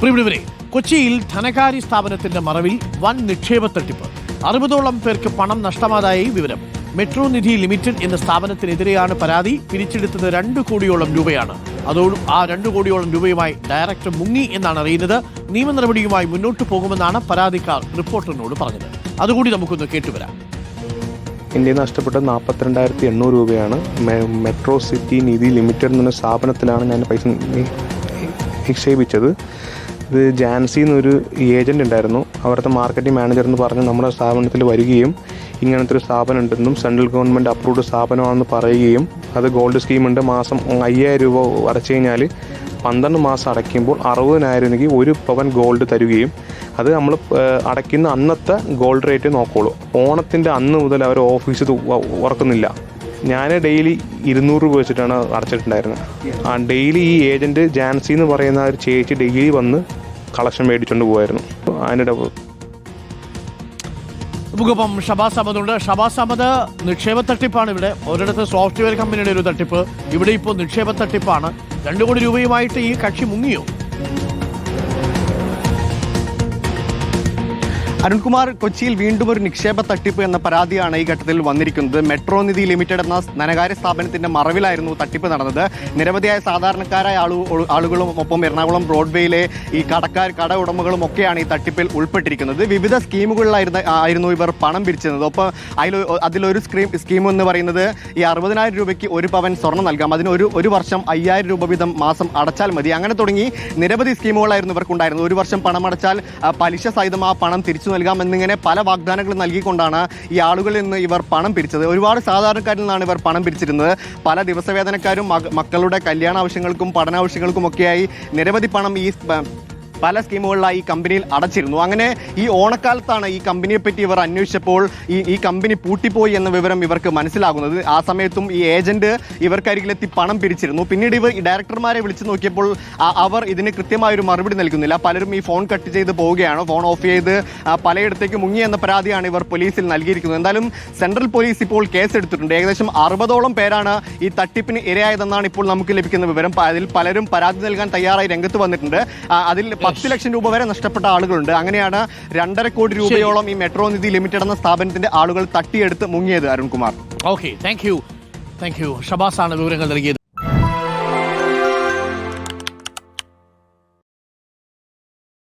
പ്രിയമുള്ളവരെ കൊച്ചിയിൽ ധനകാര്യ സ്ഥാപനത്തിന്റെ മറവിൽ വൻ നിക്ഷേപ തട്ടിപ്പ്. അറുപതോളം പേർക്ക് പണം നഷ്ടമാതായി വിവരം. മെട്രോ നിധി ലിമിറ്റഡ് എന്ന സ്ഥാപനത്തിനെതിരെയാണ് പരാതി. പിരിച്ചെടുത്തത് രണ്ട് കോടിയോളം രൂപയാണ്. അതോടും ആ രണ്ട് കോടിയോളം രൂപയുമായി ഡയറക്ടർ മുങ്ങി എന്നാണ് അറിയുന്നത്. നിയമ നടപടിയുമായി മുന്നോട്ട് പോകുമെന്നാണ് പരാതിക്കാർ റിപ്പോർട്ടറിനോട് പറഞ്ഞത്. അതുകൂടി നമുക്കൊന്ന് കേട്ടുവരാം. ഇന്ത്യയിൽ നഷ്ടപ്പെട്ട നാൽപ്പത്തിരണ്ടായിരത്തി എണ്ണൂറ് രൂപയാണ് മെട്രോ സിറ്റി നിധി ലിമിറ്റഡ് എന്ന സ്ഥാപനത്തിലാണ് ഞാൻ പൈസ നിക്ഷേപിച്ചത്. ഇത് ജാൻസി എന്നൊരു ഏജന്റ് ഉണ്ടായിരുന്നു. അവിടുത്തെ മാർക്കറ്റിംഗ് മാനേജർ എന്ന് പറഞ്ഞ് നമ്മുടെ സ്ഥാപനത്തിൽ വരികയും ഇങ്ങനത്തെ ഒരു സ്ഥാപനം ഉണ്ടെന്നും സെൻട്രൽ ഗവൺമെന്റ് അപ്രൂവ്ഡ് സ്ഥാപനമാണെന്ന് പറയുകയും അത് ഗോൾഡ് സ്കീമുണ്ട് മാസം അയ്യായിരം രൂപ അടച്ചു കഴിഞ്ഞാൽ പന്ത്രണ്ട് മാസം അടയ്ക്കുമ്പോൾ അറുപതിനായിരം രൂപയ്ക്ക് ഒരു പവൻ ഗോൾഡ് തരികയും അത് നമ്മൾ അടയ്ക്കുന്ന അന്നത്തെ ഗോൾഡ് റേറ്റ് നോക്കോളൂ ഓണത്തിന്റെ അന്ന് മുതൽ അവർ ഓഫീസ് ഉറക്കുന്നില്ല ഞാൻ ഡെയിലി ഇരുന്നൂറ് രൂപ വെച്ചിട്ടാണ് അടച്ചിട്ടുണ്ടായിരുന്നത്. ആ ഡെയിലി ഈ ഏജന്റ് ജാൻസി എന്ന് പറയുന്ന ഒരു ചേച്ചി ഡെയിലി വന്ന് കളക്ഷൻ മേടിച്ചുകൊണ്ട് പോകുമായിരുന്നു അതിന്റെ നമുക്കിപ്പം ഷബാസ് അഹമ്മദ് ഉണ്ട് ഷബാസ് അഹമ്മദ് നിക്ഷേപ തട്ടിപ്പാണ് ഇവിടെ. ഒരിടത്ത് സോഫ്റ്റ്വെയർ കമ്പനിയുടെ ഒരു തട്ടിപ്പ്. ഇവിടെ ഇപ്പോൾ നിക്ഷേപ തട്ടിപ്പാണ്. രണ്ടു കോടി രൂപയുമായിട്ട് ഈ കക്ഷി മുങ്ങിയോ? അരുൺകുമാർ കൊച്ചിയിൽ വീണ്ടും ഒരു നിക്ഷേപ തട്ടിപ്പ് എന്ന പരാതിയാണ് ഈ ഘട്ടത്തിൽ വന്നിരിക്കുന്നത്. മെട്രോ നിധി ലിമിറ്റഡ് എന്ന ധനകാര്യ സ്ഥാപനത്തിന്റെ മറവിലായിരുന്നു തട്ടിപ്പ് നടന്നത്. നിരവധിയായ സാധാരണക്കാരായ ആളു ആളുകളും ഒപ്പം എറണാകുളം ബ്രോഡ്വേയിലെ ഈ കടക്കാർ കട ഉടമകളും ഒക്കെയാണ് ഈ തട്ടിപ്പിൽ ഉൾപ്പെട്ടിരിക്കുന്നത്. വിവിധ സ്കീമുകളിലായിരുന്നു ആയിരുന്നു ഇവർ പണം പിരിച്ചിരുന്നത്. ഒപ്പം അതിൽ അതിലൊരു സ്കീം സ്കീം എന്ന് പറയുന്നത് ഈ അറുപതിനായിരം രൂപയ്ക്ക് ഒരു പവൻ സ്വർണം നൽകാം. അതിന് ഒരു ഒരു വർഷം അയ്യായിരം രൂപ വീതം മാസം അടച്ചാൽ മതി. അങ്ങനെ തുടങ്ങി നിരവധി സ്കീമുകളായിരുന്നു ഇവർക്കുണ്ടായിരുന്നത്. ഒരു വർഷം പണം അടച്ചാൽ പലിശ സഹിതം ആ പണം തിരിച്ചു നൽകാം എന്നിങ്ങനെ പല വാഗ്ദാനങ്ങൾ നൽകിക്കൊണ്ടാണ് ഈ ആളുകളിൽ നിന്ന് ഇവർ പണം പിരിച്ചത്. ഒരുപാട് സാധാരണക്കാരിൽ നിന്നാണ് ഇവർ പണം പിരിച്ചിരുന്നത്. പല ദിവസവേതനക്കാരും മക- മക്കളുടെ കല്യാണ ആവശ്യങ്ങൾക്കും പഠനാവശ്യങ്ങൾക്കും ഒക്കെയായി നിരവധി പണം ഈ പല സ്കീമുകളിലായി ഈ കമ്പനിയിൽ അടച്ചിരുന്നു. അങ്ങനെ ഈ ഓണക്കാലത്താണ് ഈ കമ്പനിയെ പറ്റി ഇവർ അന്വേഷിച്ചപ്പോൾ ഈ ഈ കമ്പനി പൂട്ടിപ്പോയി എന്ന വിവരം ഇവർക്ക് മനസ്സിലാകുന്നത്. ആ സമയത്തും ഈ ഏജന്റ് ഇവർക്കരികിലെത്തി പണം പിരിച്ചിരുന്നു. പിന്നീട് ഇവർ ഡയറക്ടർമാരെ വിളിച്ചു നോക്കിയപ്പോൾ അവർ ഇതിന് കൃത്യമായ ഒരു മറുപടി നൽകുന്നില്ല. പലരും ഈ ഫോൺ കട്ട് ചെയ്ത് പോവുകയാണ്? ഫോൺ ഓഫ് ചെയ്ത് പലയിടത്തേക്ക് മുങ്ങി എന്ന പരാതിയാണ് ഇവർ പോലീസിൽ നൽകിയിരിക്കുന്നത്. എന്തായാലും സെൻട്രൽ പോലീസ് ഇപ്പോൾ കേസ് എടുത്തിട്ടുണ്ട് ഏകദേശം അറുപതോളം പേരാണ് ഈ തട്ടിപ്പിന് ഇരയായതെന്നാണ് ഇപ്പോൾ നമുക്ക് ലഭിക്കുന്ന വിവരം. അതിൽ പലരും പരാതി നൽകാൻ തയ്യാറായി രംഗത്ത് വന്നിട്ടുണ്ട്. അതിൽ പത്ത് ലക്ഷം രൂപ വരെ നഷ്ടപ്പെട്ട ആളുകളുണ്ട്. അങ്ങനെയാണ് രണ്ടര കോടി രൂപയോളം ഈ മെട്രോ നിധി ലിമിറ്റഡ് എന്ന സ്ഥാപനത്തിന്റെ ആളുകൾ തട്ടിയെടുത്ത് മുങ്ങിയത് Arunkumar. Okay thank you thank you Shabaz ആണ് വിവരങ്ങൾ നൽകിയത്.